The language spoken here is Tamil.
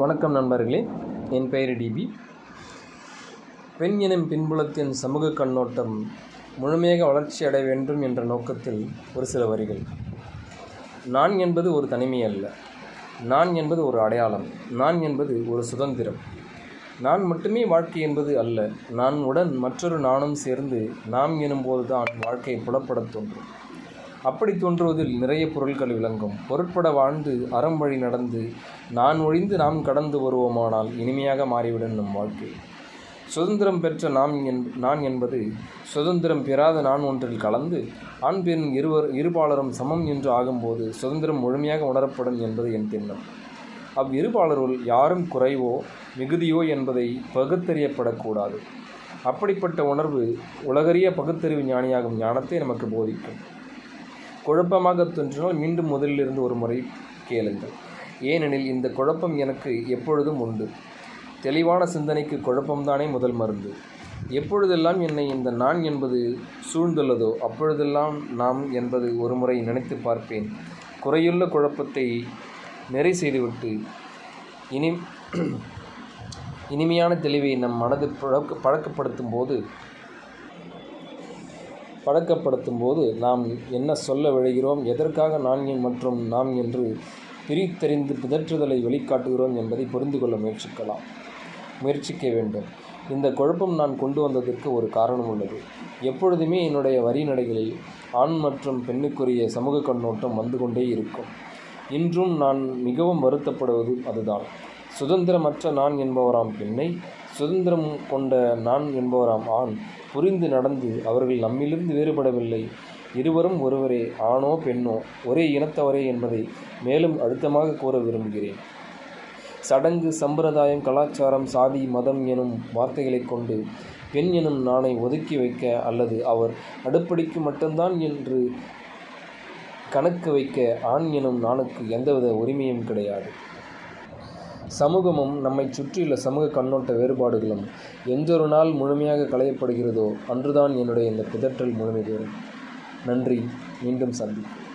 வணக்கம் நண்பர்களே. என் பெயர் டிபி பெண் எனும் பின்புலத்தின் சமூக கண்ணோட்டம் முழுமையாக வளர்ச்சி அடைய வேண்டும் என்ற நோக்கத்தில் ஒரு சில வரிகள். நான் என்பது ஒரு தனிமை அல்ல. நான் என்பது ஒரு அடையாளம். நான் என்பது ஒரு சுதந்திரம். நான் மட்டுமே வாழ்க்கை என்பது அல்ல. நான் உடன் மற்றொரு நானும் சேர்ந்து நாம் எனும்போது தான் வாழ்க்கை புலப்படத் தோன்றும். அப்படி தோன்றுவதில் நிறைய பொருட்கள் விளங்கும். பொருட்பட வாழ்ந்து அறம் வழி நடந்து நான் ஒழிந்து நாம் கடந்து வருவோமானால் இனிமையாக மாறிவிடும் நம் வாழ்க்கை. சுதந்திரம் பெற்ற நாம் என் நான் என்பது சுதந்திரம் பெறாத நான் ஒன்றில் கலந்து ஆண் பெண் இருவர் இருபாலரும் சமம் என்று ஆகும்போது சுதந்திரம் முழுமையாக உணரப்படும் என்பது என் திண்ணம் அவ்விருபாலருள் யாரும் குறைவோ மிகுதியோ என்பதை பகுத்தறியப்படக்கூடாது. அப்படிப்பட்ட உணர்வு உலகறிய பகுத்தறிவு ஞானியாகும் ஞானத்தை நமக்கு போதிக்கும். குழப்பமாக தோன்றினால் மீண்டும் முதலிலிருந்து ஒரு முறை கேளுங்கள். ஏனெனில் இந்த குழப்பம் எனக்கு எப்பொழுதும் உண்டு. தெளிவான சிந்தனைக்கு குழப்பம்தானே முதல் மருந்து. எப்பொழுதெல்லாம் என்னை இந்த நான் என்பது சூழ்ந்துள்ளதோ அப்பொழுதெல்லாம் நாம் என்பது ஒரு முறை நினைத்து பார்ப்பேன். குறையுள்ள குழப்பத்தை நெறி செய்துவிட்டு இனி இனிமையான தெளிவை நம் மனது பழக்க பழக்கப்படுத்தும் போது பழக்கப்படுத்தும் போது நாம் என்ன சொல்ல விழைகிறோம்? எதற்காக நான் என் மற்றும் நாம் என்று பிரித்தறிந்து பிதற்றுதலை வெளிக்காட்டுகிறோம் என்பதை புரிந்து கொள்ள முயற்சிக்கலாம் முயற்சிக்க வேண்டும். இந்த குழப்பம் நான் கொண்டு வந்ததற்கு ஒரு காரணம் உள்ளது. எப்பொழுதுமே என்னுடைய வரி நடைகளில் ஆண் மற்றும் பெண்ணுக்குரிய சமூக கண்ணோட்டம் வந்து கொண்டே இருக்கும். இன்றும் நான் மிகவும் வருத்தப்படுவது அதுதான். சுதந்திரமற்ற நான் என்பவராம் பெண்ணை சுதந்திரம் கொண்ட நான் என்பவராம் ஆண் புரிந்து நடந்து அவர்கள் நம்மிலிருந்து வேறுபடவில்லை. இருவரும் ஒருவரே ஆணோ பெண்ணோ ஒரே இனத்தவரே என்பதை மேலும் அழுத்தமாக கூற விரும்புகிறேன். சடங்கு சம்பிரதாயம் கலாச்சாரம் சாதி மதம் எனும் வார்த்தைகளைக் கொண்டு பெண் எனும் நானை ஒதுக்கி வைக்க அல்லது அவர் அடுப்படிக்கு மட்டும்தான் என்று கணக்கு வைக்க ஆண் எனும் நானுக்கு எந்தவித உரிமையும் கிடையாது. சமூகமும் நம்மை சுற்றியுள்ள சமூக கண்ணோட்ட வேறுபாடுகளும் எந்தொரு நாள் முழுமையாக களையப்படுகிறதோ அன்றுதான் என்னுடைய இந்த பிதற்றல் முழுமை பெறும் நன்றி. மீண்டும் சந்திப்போம்.